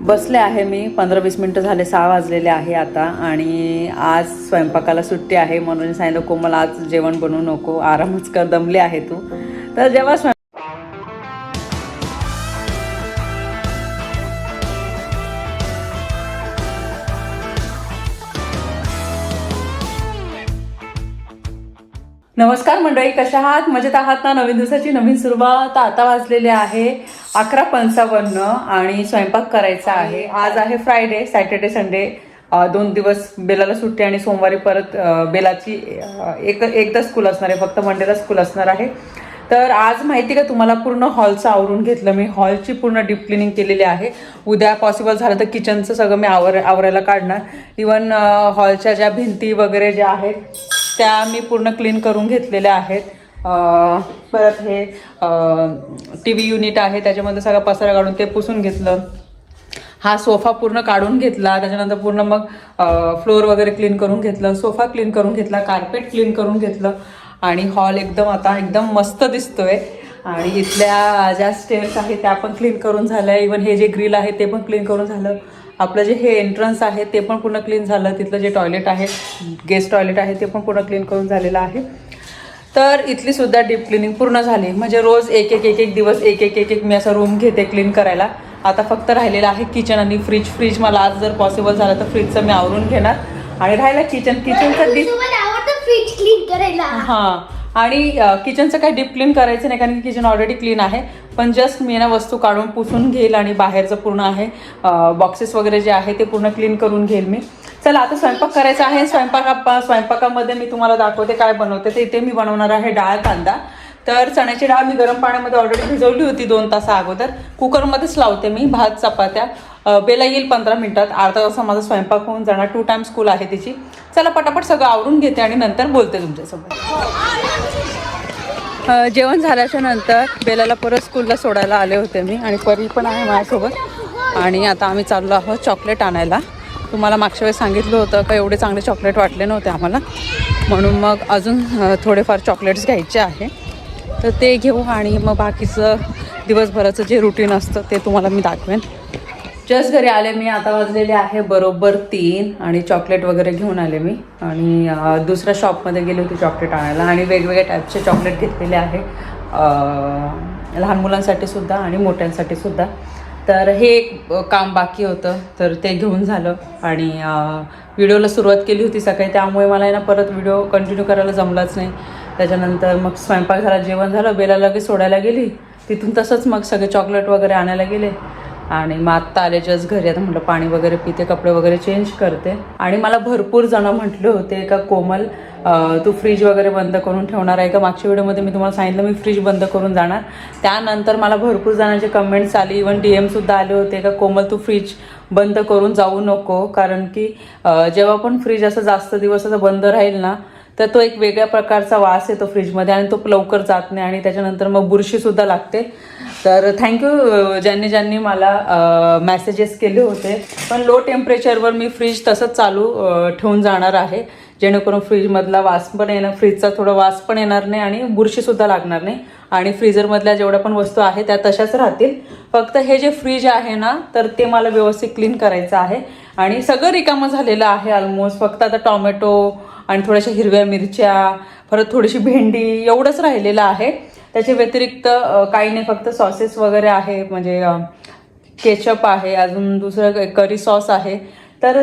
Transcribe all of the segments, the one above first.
बसले आहे मी पंधरा वीस मिनटं झाले सहा वाजलेले आहे आता आणि आज स्वयंपाकाला सुट्टी आहे म्हणून सांगितलं कोमल आज जेवण बनवू नको आरामच कर दमले आहे तू. तर जेव्हा स्वयं नमस्कार मंडळी कशा आहात? मजेत आहात ना? नवीन दिवसाची नवीन सुरुवात. आता वाजलेली आहे अकरा पंचावन्न आणि स्वयंपाक करायचा आहे. आज आहे फ्रायडे सॅटर्डे संडे दोन दिवस बेलाला सुट्टी आणि सोमवारी परत बेलाची एक एकदा स्कूल असणार आहे. फक्त मंडेला स्कूल असणार आहे. तर आज माहिती का तुम्हाला? पूर्ण हॉलचं आवरून घेतलं मी. हॉलची पूर्ण डीप क्लिनिंग केलेली आहे. उद्या पॉसिबल झालं तर किचनचं सगळं मी आवर आवरायला काढणार. इवन हॉलच्या ज्या भिंती वगैरे ज्या आहेत त्या मी पूर्ण क्लीन करून घेतलेल्या आहेत. परत हे टी व्ही युनिट आहे त्याच्यामध्ये सगळा पसारा काढून ते पुसून घेतलं. हा सोफा पूर्ण काढून घेतला त्याच्यानंतर पूर्ण मग फ्लोअर वगैरे क्लीन करून घेतलं सोफा क्लीन करून घेतला कार्पेट क्लीन करून घेतलं आणि हॉल एकदम आता एकदम मस्त दिसतोय. आणि इथल्या ज्या स्टेअर्स आहेत त्या पण क्लीन करून झाल्या. इवन हे जे ग्रिल आहे ते पण क्लीन करून झालं. आपलं जे हे एंट्रन्स आहे ते पण पूर्ण क्लीन झालं. तिथलं जे टॉयलेट आहे गेस्ट टॉयलेट आहे ते पण पूर्ण क्लीन करून झालेलं आहे. तर इथली सुद्धा डीप क्लिनिंग पूर्ण झाली. म्हणजे रोज एक एक एक एक दिवस एक एक एक एक मी असा रूम घेते क्लीन करायला. आता फक्त राहिलेलं आहे किचन आणि फ्रीज फ्रीज मला आज जर पॉसिबल झालं तर फ्रीजचं मी आवरून घेणार. आणि राहिलं किचन किचनचं डीप फ्रीज क्लीन करायला. हां. आणि किचनचं काही डीप क्लीन करायचं नाही कारण की किचन ऑलरेडी क्लीन आहे. पण जस्ट मी ना वस्तू काढून पुसून घेईल आणि बाहेरचं पूर्ण आहे. बॉक्सेस वगैरे जे आहे ते पूर्ण क्लीन करून घेईल मी. चला आता स्वयंपाक करायचा आहे. स्वयंपाका स्वयंपाकामध्ये मी तुम्हाला दाखवते काय बनवते. ते इथे मी बनवणार आहे डाळ कांदा. तर चण्याची डाळ मी गरम पाण्यामध्ये ऑलरेडी भिजवली होती दोन तासा अगोदर. कुकरमध्येच लावते मी भात चपात्या. बेला येईल पंधरा मिनिटात. अर्धा तासा माझा स्वयंपाक होऊन जाणार. टू टाइम स्कूल आहे तिची. चला पटापट सगळं आवरून घेते आणि नंतर बोलते तुमच्यासोबत. जेवण झाल्याच्यानंतर बेलाला परत स्कूलला सोडायला आले होते मी आणि परी पण आहे माझ्यासोबत. आणि आता आम्ही चाललो आहोत चॉकलेट आणायला. तुम्हाला मागच्या वेळेस सांगितलं होतं का एवढे चांगले चॉकलेट वाटले नव्हते आम्हाला. म्हणून मग अजून थोडेफार चॉकलेट्स घ्यायचे आहे. तर ते घेऊ आणि मग बाकीचं दिवसभराचं जे रुटीन असतं ते तुम्हाला मी दाखवेन. जस्ट घरी आले मी आता वाजलेले आहे बरोबर तीन आणि चॉकलेट वगैरे घेऊन आले मी. आणि दुसऱ्या शॉपमध्ये गेले होते चॉकलेट आणायला आणि वेगवेगळ्या टाईपचे चॉकलेट घेतलेले आहे. लहान मुलांसाठी सुद्धा आणि मोठ्यांसाठी सुद्धा. तर हे एक काम बाकी होतं. तर ते घेऊन झालं. आणि व्हिडिओला सुरुवात केली होती सकाळी. त्यामुळे मला आहे ना परत व्हिडिओ कंटिन्यू करायला जमलाच नाही. त्याच्यानंतर मग स्वयंपाक झाला जेवण झालं बेला लगेच सोडायला गेली. तिथून तसंच मग सगळे चॉकलेट वगैरे आणायला गेले. आणि मग आत्ता आले जस्ट घरी. आता म्हटलं पाणी वगैरे पिते कपडे वगैरे चेंज करते. आणि मला भरपूर जण म्हटले होते का कोमल तू फ्रीज वगैरे बंद करून ठेवणार आहे का? मागच्या व्हिडिओमध्ये मी तुम्हाला सांगितलं मी फ्रीज बंद करून जाणार. त्यानंतर मला भरपूर जणांचे कमेंट्स आले. इवन डी एमसुद्धा आले होते का कोमल तू फ्रीज बंद करून जाऊ नको. कारण की जेव्हा पण फ्रीज असं जास्त दिवस असं बंद राहील ना तर तो एक वेगळ्या प्रकारचा वास येतो फ्रीजमध्ये आणि तो लवकर जात नाही आणि त्याच्यानंतर मग बुरशीसुद्धा लागते. तर थँक्यू ज्यांनी ज्यांनी मला मेसेजेस केले होते. पण लो टेम्परेचरवर मी फ्रीज तसंच चालू ठेवून जाणार आहे. जेणेकरून फ्रीजमधला वास पण येणार फ्रीजचा थोडा वास पण येणार नाही आणि बुरशीसुद्धा लागणार नाही. आणि फ्रीजरमधल्या जेवढ्या पण वस्तू आहे त्या तशाच राहतील. फक्त हे जे फ्रीज आहे ना तर ते मला व्यवस्थित क्लीन करायचं आहे. आणि सगळं रिकामं झालेलं आहे ऑलमोस्ट फक्त आता टॉमॅटो आणि थोड्याशा हिरव्या मिरच्या परत थोडीशी भेंडी एवढंच राहिलेलं आहे. त्याच्या व्यतिरिक्त काही नाही फक्त सॉसेस वगैरे आहे. म्हणजे केचप आहे अजून दुसरं करी सॉस आहे. तर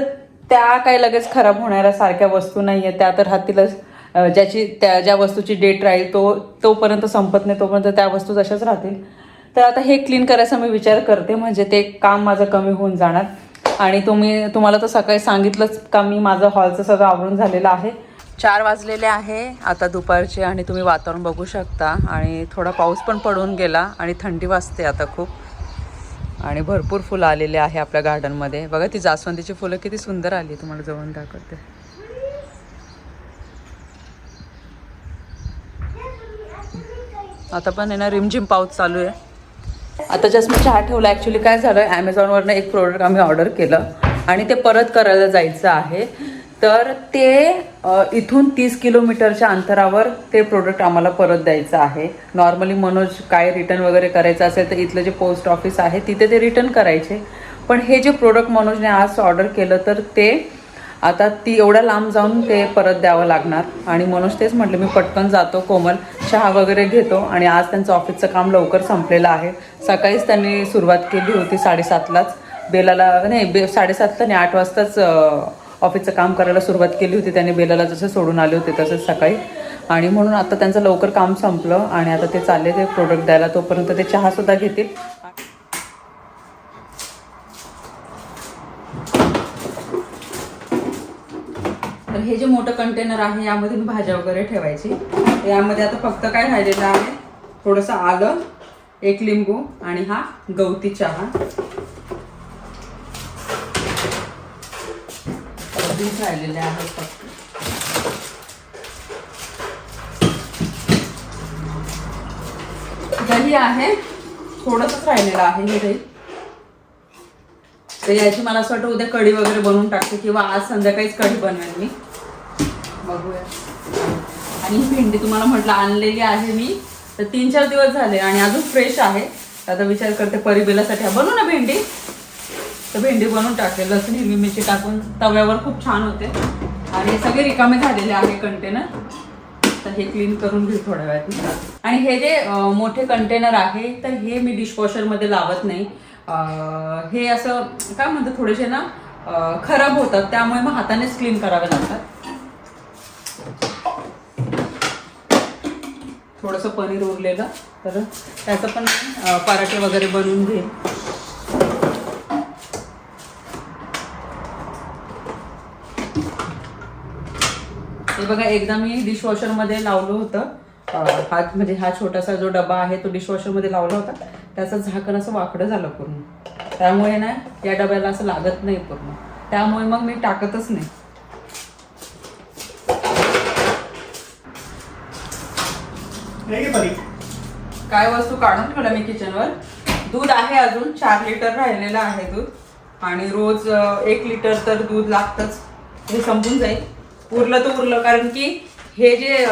त्या काही लगेच खराब होणाऱ्या सारख्या वस्तू नाही आहेत त्या तर राहतीलच. ज्याची त्या ज्या वस्तूची डेट राहील तो तोपर्यंत संपत नाही तोपर्यंत त्या वस्तू तशाच राहतील. तर आता हे क्लीन करायचा मी विचार करते. म्हणजे ते काम माझं कमी होऊन जाणार. आणि तुम्ही तुम्हाला तर सकाळी सांगितलंच का मी माझं हॉलचं सगळं आवरून झालेलं आहे. चार वाजलेले आहे आता दुपारचे आणि तुम्ही वातावरण बघू शकता. आणि थोडा पाऊस पण पडून गेला आणि थंडी वाजते आता खूप. आणि भरपूर फुलं आलेले आहे आपल्या गार्डनमध्ये बघा ती जास्वंदीची फुलं किती सुंदर आली तुम्हाला जवळ दाखवते. आता पण आहे ना रिमझिम पाऊस चालू आहे. आता जस्ट मी चहा ठेवला. ॲक्च्युली काय झालं ॲमेझॉनवरनं एक प्रोडक्ट आम्ही ऑर्डर केलं आणि ते परत करायला जायचं आहे. तर ते इथून तीस किलोमीटरच्या अंतरावर ते प्रोडक्ट आम्हाला परत द्यायचं आहे. नॉर्मली मनोज काय रिटर्न वगैरे करायचं असेल तर इथलं जे पोस्ट ऑफिस आहे तिथे ते रिटर्न करायचे. पण हे जे प्रोडक्ट मनोजने आज ऑर्डर केलं तर ते आता ती एवढ्या लांब जाऊन ते परत द्यावं लागणार. आणि मनोज तेच म्हटलं मी पटकन जातो कोमल चहा वगैरे घेतो. आणि आज त्यांचं ऑफिसचं काम लवकर संपलेलं आहे. सकाळीच त्यांनी सुरुवात केली होती साडेसातलाच. बेलाला नाही बे साडेसातला नाही आठ वाजताच ऑफिसचं काम करायला सुरुवात केली होती. त्यांनी बेलाला जसं सोडून आले होते तसंच सकाळी. आणि म्हणून आता त्यांचं लवकर काम संपलं आणि आता ते चालले ते प्रोडक्ट द्यायला. तोपर्यंत ते चहासुद्धा घेतील. हे जे मोठं कंटेनर आहे यामध्ये मी भाज्या वगैरे ठेवायची. यामध्ये आता फक्त काय राहिलेलं आहे थोडंसं आलं एक लिंबू आणि हा गवती चहा. अगदीच राहिलेले आहेत फक्त. दही आहे थोडंसंच राहिलेलं आहे हे दही. तर याची मला असं वाटतं उद्या कढी वगैरे बनवून टाकते किंवा आज संध्याकाळीच कढी बनवेन मी. बघूया. आणि ही भेंडी तुम्हाला म्हटलं आणलेली आहे मी. तर तीन चार दिवस झाले आणि अजून फ्रेश आहे. आता विचार करते परिबेलासाठी. हा, बनवू ना भेंडी? तर भेंडी बनवून टाकते लसूण हिरवी मिरची टाकून तव्यावर खूप छान होते. आणि हे सगळे रिकामे झालेले आहे कंटेनर तर हे क्लीन करून घेऊ थोड्या वेळात आणि हे जे मोठे कंटेनर आहे तर हे मी डिशवॉशरमध्ये लावत नाही. हे असं काय म्हणतात थोडेसे ना खराब होतात. त्यामुळे मग हातानेच क्लीन करावे लागतात. थोडंसं पनीर उरलेलं. तर त्याचं पण पराठे वगैरे बनवून घे हे बघा एकदा मी डिशवॉशरमध्ये लावलं होतं. हा म्हणजे हा छोटासा जो डबा आहे तो डिशवॉशरमध्ये लावला होता. त्याचं झाकण असं वाकडं झालं पूर्ण. त्यामुळे ना या डब्याला असं लागत नाही पूर्ण. त्यामुळे मग मी टाकतच नाही हे घे परी. काय वस्तू काढून ठेवल्या मी किचनवर दूध आहे अजून चार लिटर राहिलेलं आहे दूध. आणि रोज एक लिटर तर दूध लागतंच. हे संपून जाईल. उरलं तर उरलं कारण की हे जे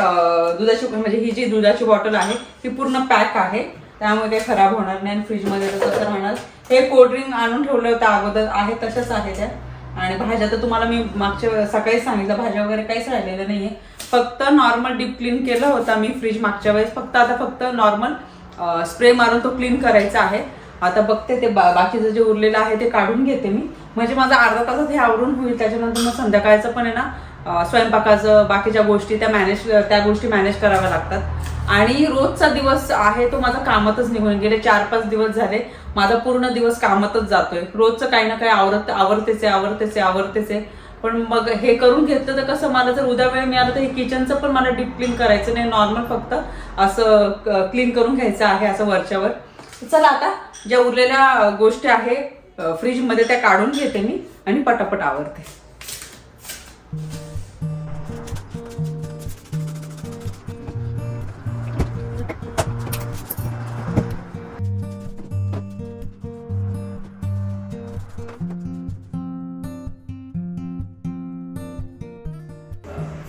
दुधाची म्हणजे ही जी दुधाची बॉटल आहे ती पूर्ण पॅक आहे. त्यामुळे काही खराब होणार नाही. आणि फ्रीजमध्ये तर तसं राहणार हे कोल्ड्रिंक आणून ठेवलं होतं अगोदर. आहे तशाच आहे त्या आणि भाज्या तर तुम्हाला मी मागच्या सकाळी सांगितलं. भाज्या वगैरे काहीच राहिलेलं आहे फक्त नॉर्मल डीप क्लीन केलं होता मी फ्रीज मागच्या वेळेस. फक्त आता फक्त नॉर्मल स्प्रे मारून तो क्लीन करायचा आहे. आता बघते ते बा- बाकीचं जे उरलेलं आहे ते काढून घेते मी. म्हणजे माझा अर्धा तासात हे आवरून होईल. त्याच्यानंतर मग संध्याकाळचं पण आहे ना स्वयंपाकाचं बाकीच्या गोष्टी त्या मॅनेज त्या गोष्टी मॅनेज कराव्या लागतात. आणि रोजचा दिवस आहे तो माझा कामातच निघून गेले. चार पाच दिवस झाले. माझा पूर्ण दिवस कामातच जातोय. रोजचं काही ना काही आवरत आवरतेचे आवरतेचे आवरतेचे पण मग हे करून घेतलं तर कसं मला जर उद्या वेळ मिळालं तर हे किचनचं पण मला डीप क्लीन करायचं नाही नॉर्मल फक्त असं क्लीन करून घ्यायचं आहे असं वरच्यावर. चला आता ज्या उरलेल्या गोष्टी आहे फ्रीजमध्ये त्या काढून घेते मी आणि पटापट आवरते.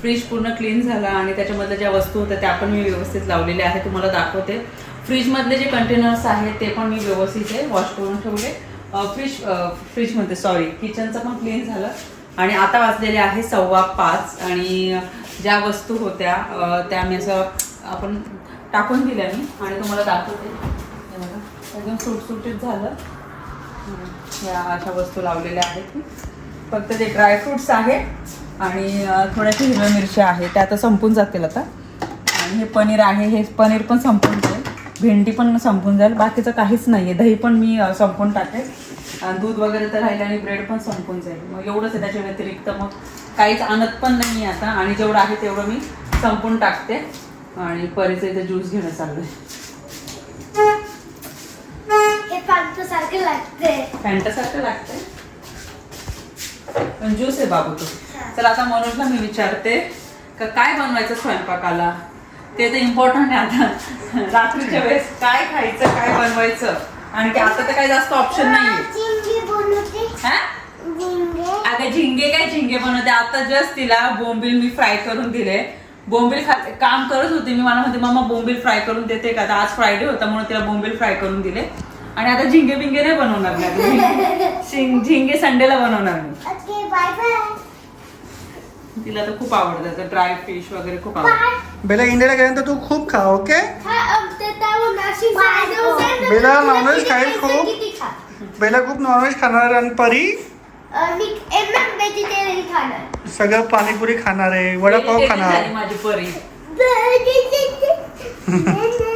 फ्रीज पूर्ण क्लीन झाला आणि त्याच्यामधल्या ज्या वस्तू होत्या त्या पण मी व्यवस्थित लावलेल्या आहेत तुम्हाला दाखवते. फ्रीजमधले जे कंटेनर्स आहेत ते पण मी व्यवस्थित आहे वॉश करून ठेवले. फ्रीज फ्रीजमध्ये सॉरी किचनचं पण क्लीन झालं. आणि आता वाजलेले आहे सव्वा पाच आणि ज्या वस्तू होत्या त्या मी असं आपण टाकून दिल्या मी आणि तुम्हाला दाखवते. एकदम सुटसुटीत झालं. या अशा वस्तू लावलेल्या आहेत. फक्त ते ड्रायफ्रुट्स आहे आणि थोड्याशा हिरव्या मिरच्या आहे. त्या आता संपून जातील आता. आणि हे पनीर आहे. हे पनीर पण संपून जाईल. भेंडी पण संपून जाईल. बाकीचं काहीच नाही आहे दही पण मी संपून टाकेल. दूध वगैरे तर राहिलं आणि ब्रेड पण संपून जाईल. मग एवढंच आहे त्याच्या व्यतिरिक्त. मग काहीच आणत पण नाही आहे आता. आणि जेवढं आहे तेवढं मी संपून टाकते. आणि परीचं इथे ज्यूस घेणं हे सारखं लागते फॅन्टासारखं लागतंय? पण ज्यूस आहे बाबू तू चला आता मनोजला मी विचारते का काय बनवायचं स्वयंपाकाला? ते तर इम्पॉर्टंट आहे आता. रात्रीच्या वेळेस काय खायचं काय बनवायचं? आणि की आता तर काही जास्त ऑप्शन हा? झिंगे. अगं झिंगे काय झिंगे बनवते? आता जस्ट तिला बोंबील मी फ्राय करून दिले. बोंबील खाते काम करत होते मी. मला म्हणते मामा बोंबील फ्राय करून देते का? आज फ्रायडे होता म्हणून तिला बोंबील फ्राय करून दिले. आणि आता झिंगे बिंगे नाही बनवणार ना मी. झिंगे संडेला बनवणार मी. ओके बाय बाय तिला तर खूप आवडतं ड्राय फिश वगैरे खूप आवडतं. बेला इंडियाला गेल्यानंतर तू खूप खा ओके बेला नॉनव्हेज खाईल खूप बेला खूप नॉनव्हेज खाणार आणि परी? सगळं पाणीपुरी खाणार आहे वडापाव खाणार. माझी परी.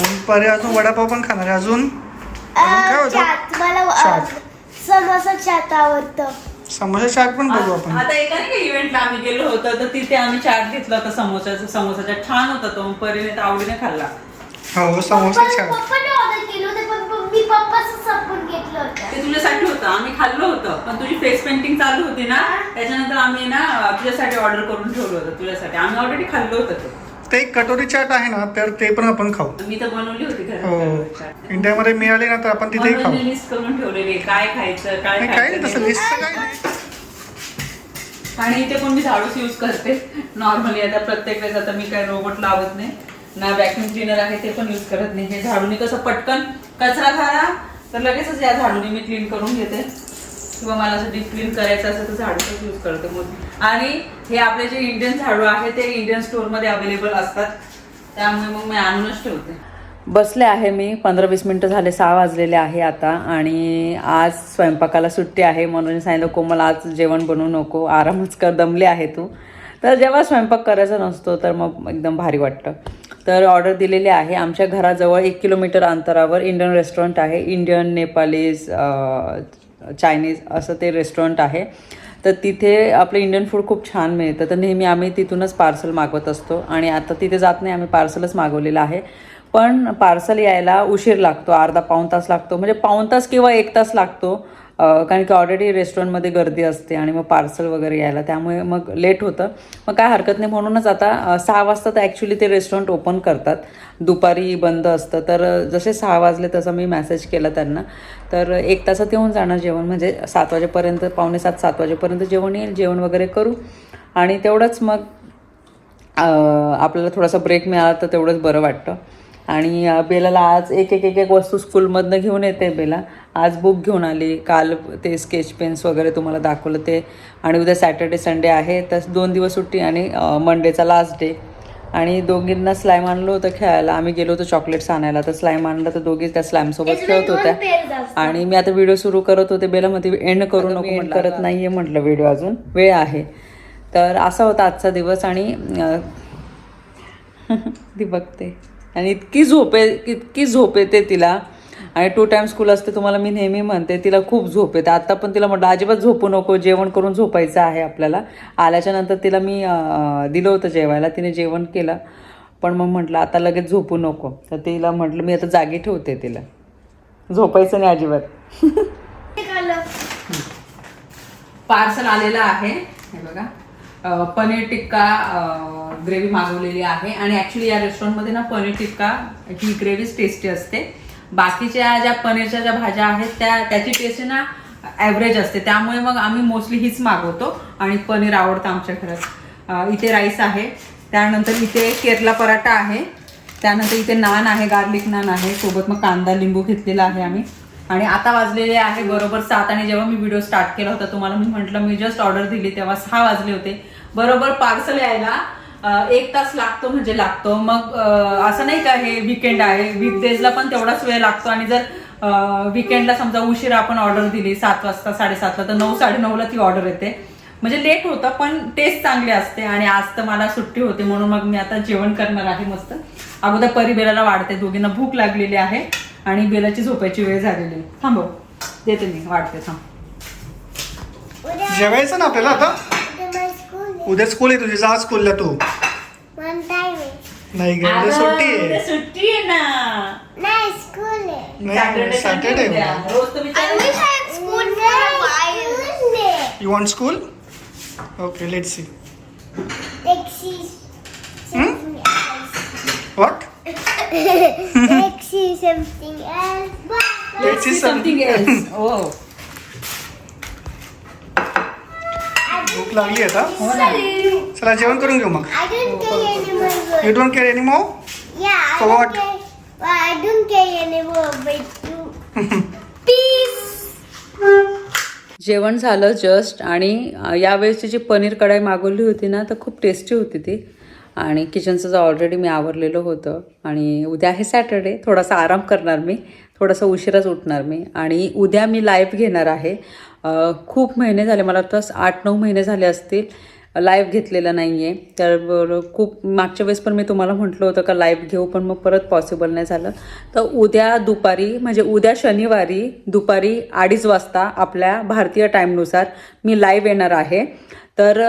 आणि परी अजून वडापाव पण खाणार आहे. अजून? अजून काय होतं? चाट. मला अ, चाट. समोसा चाट आवडतं. समोसा चाट पण बघू आपण. आता एका नाही का इव्हेंटला आम्ही गेलो होतो तर तिथे आम्ही चाट घेतला होता समोसाचा समोसाचा. छान होता तो परीने तर आवडीने खाल्ला. हो समोसा चाट पप्पाने ऑर्डर केलं होतं पण प- मी पप्पाचं सपोर्ट घेतलं होतं. ते तुझ्यासाठी होतं आम्ही खाल्लं होतं पण तुझी फेस पेंटिंग चालू होती ना त्याच्यानंतर आम्ही ना तुझ्यासाठी ऑर्डर करून ठेवलं होतं तुझ्यासाठी. आम्ही ऑलरेडी खाल्लं होतं ते. ते एक कटोरी चाट आहे ना तर ते पण आपण खाऊ. मी तर बनवली होती हो. चाट. इंडियामध्ये मिळाले ना तर आपण तिथेही खाऊ. लिस्ट करून ठेवलेली आहे, काय खायचं काय नाही काय नाही खायचं तसं नाही. लिस्टचं काय नाही. आणि इथे पण मी झाडूच यूज करते. नॉर्मली आता प्रत्येक वेळेस आता मी काय रोबोट लावत नाही. ना व्हॅक्युम क्लिनर आहे ते पण यूज करत नाही. हे झाडूने कसं पटकन कचरा झाला तर लगेचच या झाडूने मी क्लीन करून घेते. किंवा मला असं डीप क्लीन करायचं असेल तर झाडूच यूज करते. मग आणि हे आपले जे इंडियन झाडू आहे ते इंडियन स्टोअरमध्ये अवेलेबल असतात. त्यामुळे मग मी आणूनच ठेवते. बसले आहे मी. पंधरा वीस मिनटं झाले सहा वाजलेले आहे आता. आणि आज स्वयंपाकाला सुट्टी आहे. म्हणून सांगितलं कोमल आज जेवण बनवू नको. आरामच कर. दमले आहे तू. तर जेव्हा स्वयंपाक करायचा नसतो तर मग एकदम भारी वाटतं. तर ऑर्डर दिलेली आहे. आमच्या घराजवळ एक किलोमीटर अंतरावर इंडियन रेस्टॉरंट आहे. इंडियन नेपालीज चायनीज असं ते रेस्टॉरंट आहे. तर तिथे आपलं इंडियन फूड खूप छान मिळतं. तर नेहमी आम्ही तिथूनच पार्सल मागवत असतो. आणि आता तिथे जात नाही आम्ही पार्सलच मागवलेलं आहे. पण पार्सल यायला उशीर लागतो. अर्धा पाऊण तास लागतो. म्हणजे पाऊण तास किंवा एक तास लागतो. कारण की ऑलरेडी रेस्टॉरंटमध्ये गर्दी असते आणि मग पार्सल वगैरे यायला त्यामुळे मग लेट होतं. मग काय हरकत नाही म्हणूनच आता सहा वाजता तर ॲक्च्युली ते रेस्टॉरंट ओपन करतात. दुपारी बंद असतं. तर जसे सहा वाजले तसं मी मेसेज केला त्यांना. तर एक तासात येऊन जाणार जेवण. म्हणजे सात वाजेपर्यंत पावणे सात सात वाजेपर्यंत जेवण येईल जेवण वगैरे करू. आणि तेवढंच मग आपल्याला थोडासा ब्रेक मिळाला तर तेवढंच बरं वाटतं. आणि बेलाला आज एक एक एक एक वस्तू स्कूलमधनं घेऊन येते बेला. आज बुक घेऊन आली. काल ते स्केच पेन्स वगैरे तुम्हाला दाखवलं ते. आणि उद्या सॅटर्डे संडे आहे. तर दोन दिवस सुट्टी आणि मंडेचा लास्ट डे आणि दोघींना स्लाईम आणलं होतं खेळायला. आम्ही गेलो होतो चॉकलेट्स आणायला. तर स्लाईम आणलं तर दोघी त्या स्लाईमसोबत खेळत होत्या. आणि मी आता व्हिडिओ सुरू करत होते. बेला मध्ये एंड करू नको एंड करत नाहीये म्हटलं व्हिडिओ अजून. वेळ आहे. तर असा होता आजचा दिवस. आणि ती. बघते आणि इतकी झोप आहे इतकी झोप येते तिला. आणि टू टाइम स्कूल असते तुम्हाला मी नेहमी म्हणते तिला खूप झोप येते. आता पण तिला म्हटलं अजिबात झोपू नको जेवण करून झोपायचं आहे आपल्याला. आल्याच्यानंतर तिला मी दिलं होतं जेवायला तिने जेवण केलं. पण मग म्हटलं आता लगेच झोपू नको. तर तिला म्हटलं मी आता जागी ठेवते तिला. झोपायचं नाही अजिबात. पार्सल आलेलं आहे. हे बघा. पनीर टिक्का ग्रेव्ही मागवलेली आहे. आणि ॲक्च्युली या रेस्टॉरंटमध्ये ना पनीर टिक्का ही ग्रेव्हीच टेस्टी असते. बाकीच्या ज्या पनीरच्या ज्या भाज्या आहेत त्या त्याची टेस्ट ना ॲव्हरेज असते. त्यामुळे मग आम्ही मोस्टली हीच मागवतो आणि पनीर आवडतं आमच्या घरात. इथे राईस आहे. त्यानंतर इथे केरला पराठा आहे. त्यानंतर इथे नान आहे गार्लिक नान आहे. सोबत मग कांदा लिंबू घेतलेला आहे आम्ही. आणि आता वाजलेले आहे बरोबर सात आणि जेव्हा मी व्हिडिओ स्टार्ट केला होता तुम्हाला मी म्हटलं मी जस्ट ऑर्डर दिली तेव्हा सहा वाजले होते. बरोबर पार्सल यायला एक तास लागतो म्हणजे लागतो. मग असं नाही का हे विकेंड आहे. वीकडेजला पण तेवढाच वेळ लागतो. आणि जर विकेंडला समजा उशिरा आपण ऑर्डर दिली सात वाजता साडेसातला तर नऊ साडेनऊला ती ऑर्डर येते. म्हणजे लेट होतं पण टेस्ट चांगली असते. आणि आज तर मला सुट्टी होती म्हणून मग मी आता जेवण करणार आहे मस्त. अगोदर परी बेलाला वाढते. दोघींना भूक लागलेली आहे. आणि बेलाची झोपायची वेळ झालेली आहे. थांबव. देते मी. वाढते. थांब. जेवायचं ना आपल्याला आता? उद्या स्कूल आहे तुझी जा स्कूलला तू. वन टाइम आहे नाही गे उद्या सुट्टी उद्या आहे सुट्टी आहे ना. नाही स्कूल आहे. नाही सॅटर्डे सॅटर्डे उद्या. रोज तर विचार स्कूल आहे you want school okay let see taxi what taxi something else Let's see. Something else हो भूक लागली आता. हो चला जेवण करून घेऊ मग. You don't care any more. Peace. जेवण झालं जस्ट आणि यावेळेसची जी पनीर कढाई मागवली होती ना तर खूप टेस्टी होती ती. आणि किचनचं जर ऑलरेडी मी आवरलेलं होतं. आणि उद्या आहे सॅटर्डे थोडासा आराम करणार मी. थोडासा उशिराच उठणार मी. आणि उद्या मी लाईव्ह घेणार आहे. खूप महिने झाले मला वाटतं आठ नऊ महिने झाले असतील लाईव्ह घेतलेलं नाही आहे तर खूप मागच्या वेळेस पण मी तुम्हाला म्हटलं होतं का लाईव्ह घेऊ पण मग परत पॉसिबल नाही झालं. तर उद्या दुपारी म्हणजे उद्या शनिवारी दुपारी अडीच वाजता आपल्या भारतीय टाईमनुसार मी लाईव्ह येणार आहे. तर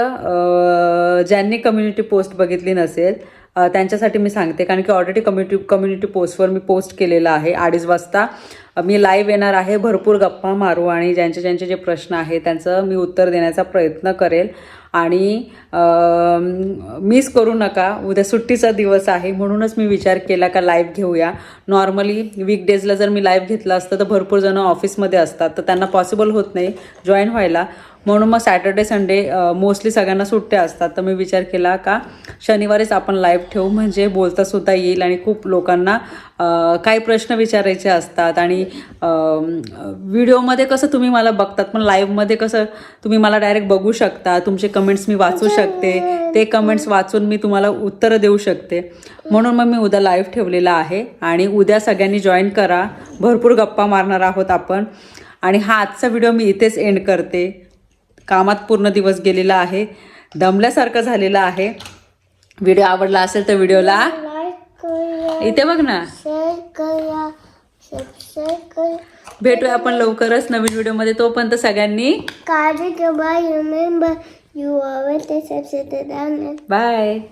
ज्यांनी कम्युनिटी पोस्ट बघितली नसेल त्यांच्यासाठी मी सांगते कारण की ऑलरेडी कम्युनिटी कम्युनिटी पोस्टवर मी पोस्ट केलेलं आहे अडीच वाजता. मी लाईव्ह येणार आहे भरपूर गप्पा मारू आणि ज्यांचे ज्यांचे जे प्रश्न आहेत त्यांचं मी उत्तर देण्याचा प्रयत्न करेल. आणि मिस करू नका. उद्या सुट्टीचा दिवस आहे म्हणूनच मी विचार केला का लाईव्ह घेऊया. नॉर्मली वीकडेजला जर मी लाईव्ह घेतलं असतं तर भरपूर जणं ऑफिसमध्ये असतात. तर त्यांना पॉसिबल होत नाही जॉईन व्हायला. म्हणून मग सॅटर्डे संडे मोस्टली सगळ्यांना सुट्ट्या असतात. तर मी विचार केला का शनिवारीच आपण लाईव्ह ठेवू. म्हणजे बोलतासुद्धा येईल आणि खूप लोकांना काही प्रश्न विचारायचे असतात. आणि व्हिडिओमध्ये कसं तुम्ही मला बघतात पण लाईव्हमध्ये कसं तुम्ही मला डायरेक्ट बघू शकता. तुमचे कमेंट्स मी वाचू शकते. ते कमेंट्स वाचून मी तुम्हाला उत्तरं देऊ शकते. म्हणून मग मी उद्या लाईव्ह ठेवलेला आहे. आणि उद्या सगळ्यांनी जॉईन करा. भरपूर गप्पा मारणार आहोत आपण. आणि हा आजचा व्हिडिओ मी इथेच एंड करते. कामात पूर्ण दिवस गेलेला आहे. दमल्यासारखं झालेलं आहे. व्हिडिओ आवडला असेल तर व्हिडिओला इथे बघ ना. भेटूया आपण लवकरच नवीन व्हिडिओमध्ये तोपर्यंत सगळ्यांनी You always accepted it. Bye.